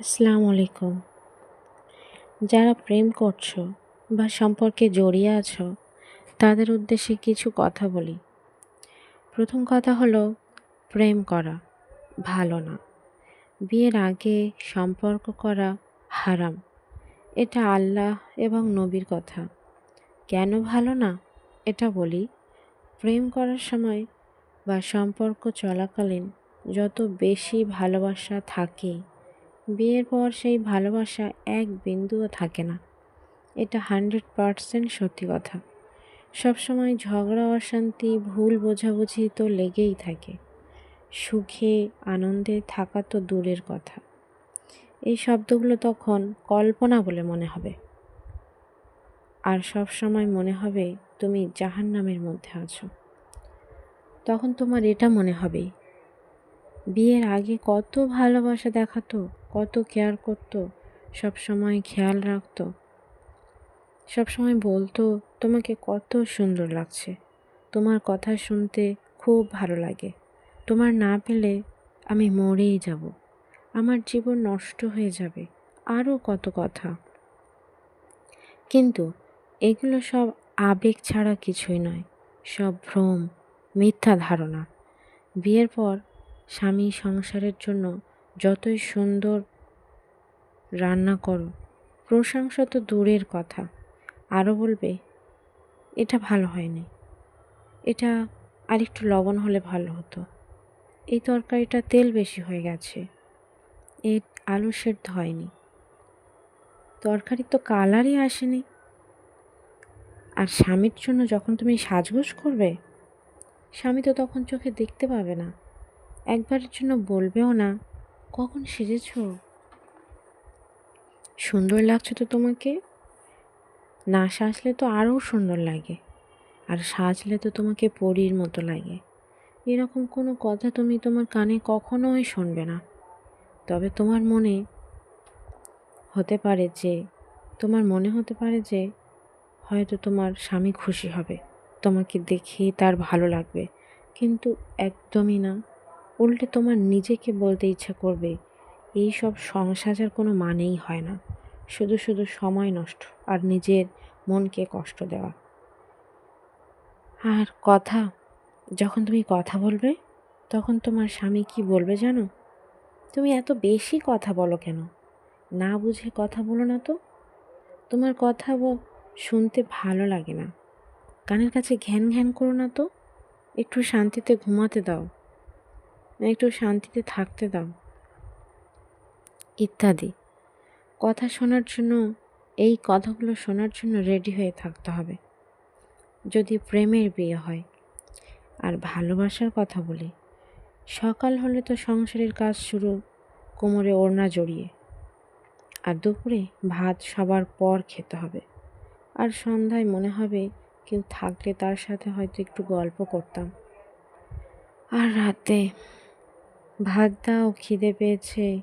আসসালামু আলাইকুম। যারা প্রেম করছ বা সম্পর্কে জড়িয়ে আছো, তাদের উদ্দেশ্যে কিছু কথা বলি। প্রথম কথা হলো, প্রেম করা ভালো না। বিয়ের আগে সম্পর্ক করা হারাম। এটা আল্লাহ এবং নবীর কথা। কেন ভালো না? এটা বলি, প্রেম করার সময় বা সম্পর্ক চলাকালীন যত বেশি ভালোবাসা থাকে বিয়ের পর সেই ভালোবাসা এক বিন্দুও থাকে না। এটা হান্ড্রেড পারসেন্ট সত্যি কথা। সবসময় ঝগড়া, অশান্তি, ভুল বোঝাবুঝি তো লেগেই থাকে। সুখে, আনন্দে থাকা তো দূরের কথা। এই শব্দগুলো তখন কল্পনা বলে মনে হবে। আর সব সময় মনে হবে তুমি জাহান নামের মধ্যে আছো। তখন তোমার এটা মনে হবে বিয়ের আগে কত ভালোবাসা দেখাতো? কত কেয়ার করতো, সব সময় খেয়াল রাখতো। সব সময় বলতো, তোমাকে কত সুন্দর লাগছে। তোমার কথা শুনতে খুব ভালো লাগে। তোমার না পেলে আমি মরেই যাব। আমার জীবন নষ্ট হয়ে যাবে। আরও কত কথা। কিন্তু এগুলো সব আবেগ ছাড়া কিছুই নয়। সব ভ্রম, মিথ্যা ধারণা। বিয়ের পর স্বামী সংসারের জন্য যতই সুন্দর রান্না করো, প্রশংসা তো দূরের কথা। আরও বলবে, এটা ভালো হয়নি। এটা আরেকটু লবণ হলে ভালো হতো। এই তরকারিটা তেল বেশি হয়ে গেছে। এ আলু সেদ্ধ হয়নি। তরকারি তো কালারই আসেনি। আর স্বামীর জন্য যখন তুমি সাজগোজ করবে, স্বামী তো তখন চোখে দেখতে পাবে না। একবারের জন্য বলবেও না। কখন সেজেছ? সুন্দর লাগছে তো তোমাকে। না সাজলে তো আরও সুন্দর লাগে, আর সাজলে তো তোমাকে পরীর মতো লাগে। এরকম কোনো কথা তুমি তোমার কানে কখনোই শুনবে না। তবে তোমার মনে হতে পারে যে, তোমার মনে হতে পারে যে, হয়তো তোমার স্বামী খুশি হবে। তোমাকে দেখে তার ভালো লাগবে। কিন্তু একদমই না। উল্টে তোমার নিজেকে বলতে ইচ্ছা করবে, এই সব সংসারের কোনো মানেই হয় না। শুধু শুধু সময় নষ্ট আর নিজের মনকে কষ্ট দেওয়া। আর কথা, যখন তুমি কথা বলবে, তখন তোমার স্বামী কি বলবে জানো? তুমি এত বেশি কথা বলো কেন? না বুঝে কথা বলো না তো। তোমার কথা শুনতে ভালো লাগে না। কানের কাছে ঘ্যান ঘ্যান করো না তো। একটু শান্তিতে ঘুমাতে দাও। একটু শান্তিতে থাকতে দাও। ইত্যাদি। কথা শোনার জন্য, এই কথাগুলো শোনার জন্য রেডি হয়ে থাকতে হবে। যদি প্রেমের বিয়ে হয়, আর ভালোবাসার কথা বলি, সকাল হলে তো সংসারের কাজ শুরু, কোমরে ওড়না জড়িয়ে। আর দুপুরে ভাত সবার পর খেতে হবে। আর সন্ধ্যায় মনে হবে কেউ থাকলে তার সাথে হয়তো একটু গল্প করতাম। আর রাতে ভাত দাও, খিদে পেয়েছে,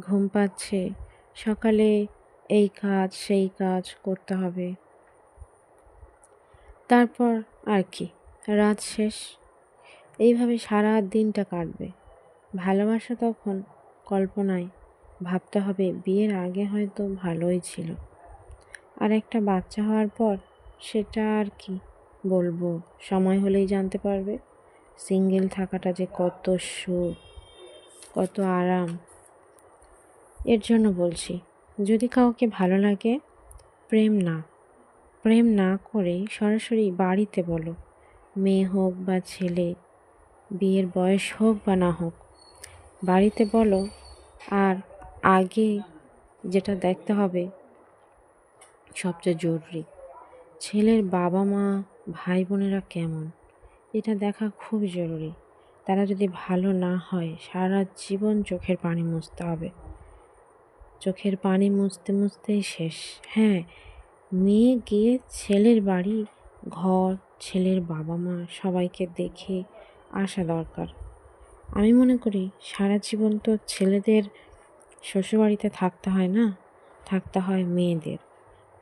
ঘুম পাচ্ছে, সকালে এই কাজ, সেই কাজ করতে হবে। তারপর আর কি, রাত শেষ। এইভাবে সারা দিনটা কাটবে। ভালোবাসা তখন কল্পনায় ভাবতে হবে, বিয়ের আগে হয়তো ভালোই ছিল। আর একটা বাচ্চা হওয়ার পর সেটা আর কি বলব, সময় হলেই জানতে পারবে। সিঙ্গেল থাকাটা যে কত সুখ। কত আরাম। এর জন্য বলছি, যদি কাউকে ভালো লাগে, প্রেম না প্রেম না করে সরাসরি বাড়িতে বলো। মেয়ে হোক বা ছেলে, বিয়ের বয়স হোক বা না হোক, বাড়িতে বলো আর আগে যেটা দেখতে হবে সবচেয়ে জরুরি, ছেলের বাবা মা ভাই বোনেরা কেমন, এটা দেখা খুব জরুরি। তারা যদি ভালো না হয়, সারা জীবন চোখের পানি মুছতে হবে। চোখের পানি মুছতে মুছতেই শেষ। হ্যাঁ মেয়ে গিয়ে ছেলের বাড়ি, ঘর, ছেলের বাবা মা সবাইকে দেখে আসা দরকার। আমি মনে করি সারা জীবন তো ছেলেদের শ্বশুরবাড়িতে থাকতে হয় না, থাকতে হয় মেয়েদের।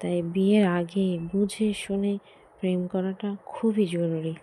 তাই বিয়ের আগে বুঝে শুনে প্রেম করাটা খুবই জরুরি।